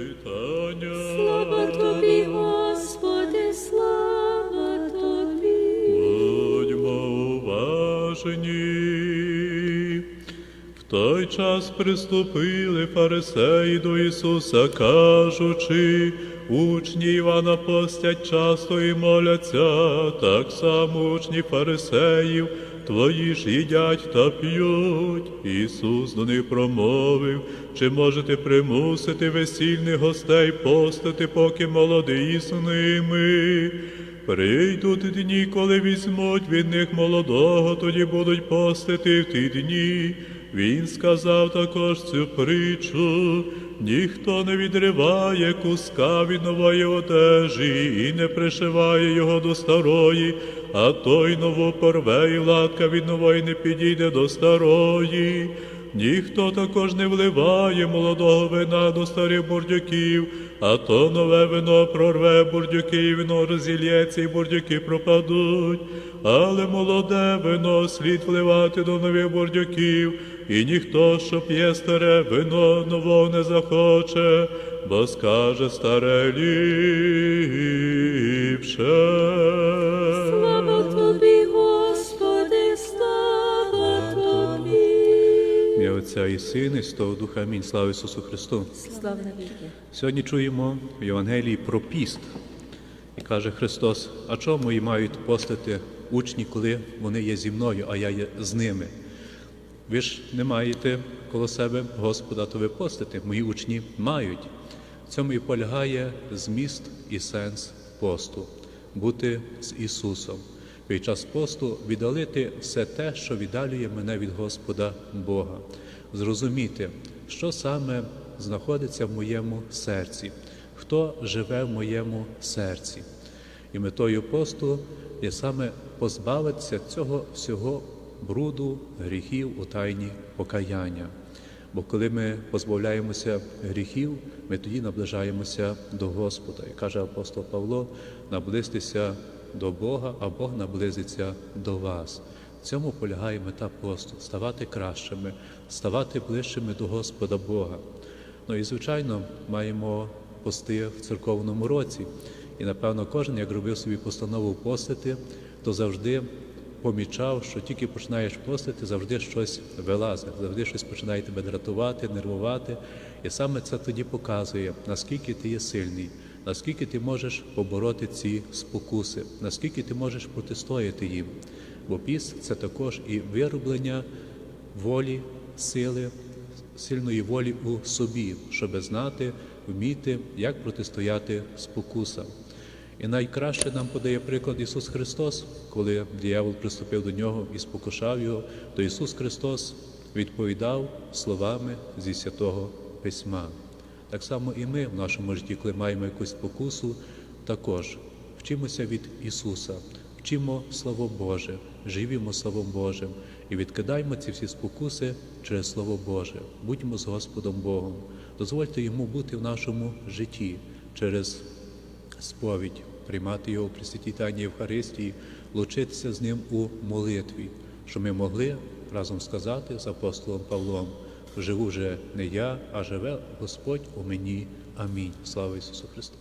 читання. Слава тобі, Господи, слава тобі. Будьмо уважні. В той час приступили фарисеї до Ісуса, кажучи, учні Івана постять часто і моляться, так само учні фарисеїв, твої ж їдять та п'ють. Ісус до них промовив, чи можете примусити весільних гостей постити, поки молодий з ними. Прийдуть дні, коли візьмуть від них молодого, тоді будуть постити в ті дні. Він сказав також цю притчу, ніхто не відриває куска від нової одежі і не пришиває його до старої, а той нову порве, і латка від нової не підійде до старої. Ніхто також не вливає молодого вина до старих бурдюків, а то нове вино прорве бурдюки, вино розілється, і бурдюки пропадуть. Але молоде вино слід вливати до нових бурдюків, і ніхто, що п'є старе вино нового не захоче, бо скаже старе ліпше. Отця і Сина, і Святого Духа. Амінь. Слава Ісусу Христу. Слава навіки. Сьогодні чуємо в Євангелії про піст. І каже Христос, а чому і мають постити учні, коли вони є зі мною, а я є з ними? Ви ж не маєте коло себе Господа, то ви постите. Мої учні мають. В цьому і полягає зміст і сенс посту бути з Ісусом. Під час посту віддалити все те, що віддалює мене від Господа Бога, зрозуміти, що саме знаходиться в моєму серці, хто живе в моєму серці. І метою посту є саме позбавитися цього всього бруду, гріхів у тайні покаяння. Бо коли ми позбавляємося гріхів, ми тоді наближаємося до Господа. І каже апостол Павло, наблизьтеся до Бога, а Бог наблизиться до вас. В цьому полягає мета посту ставати кращими, ставати ближчими до Господа Бога. Ну і звичайно, маємо пости в церковному році. І напевно, кожен, як робив собі постанову постити, то завжди помічав, що тільки починаєш постити, завжди щось вилазить, завжди щось починає тебе дратувати, нервувати. І саме це тоді показує, наскільки ти є сильний, наскільки ти можеш побороти ці спокуси, наскільки ти можеш протистояти їм. Бо піст це також і вироблення волі, сили, сильної волі у собі, щоб знати, вміти, як протистояти спокусам. І найкраще нам подає приклад Ісус Христос, коли диявол приступив до нього і спокушав його, то Ісус Христос відповідав словами зі святого Письма. Так само і ми в нашому житті, коли маємо якусь спокусу, також вчимося від Ісуса, вчимо Слово Боже, живімо Словом Божим і відкидаємо ці всі спокуси через Слово Боже. Будьмо з Господом Богом, дозвольте Йому бути в нашому житті через сповідь, приймати його при святій Тайні Євхаристії, лучитися з ним у молитві, що ми могли разом сказати з апостолом Павлом: живу вже не я, а живе Господь у мені. Амінь. Слава Ісусу Христу!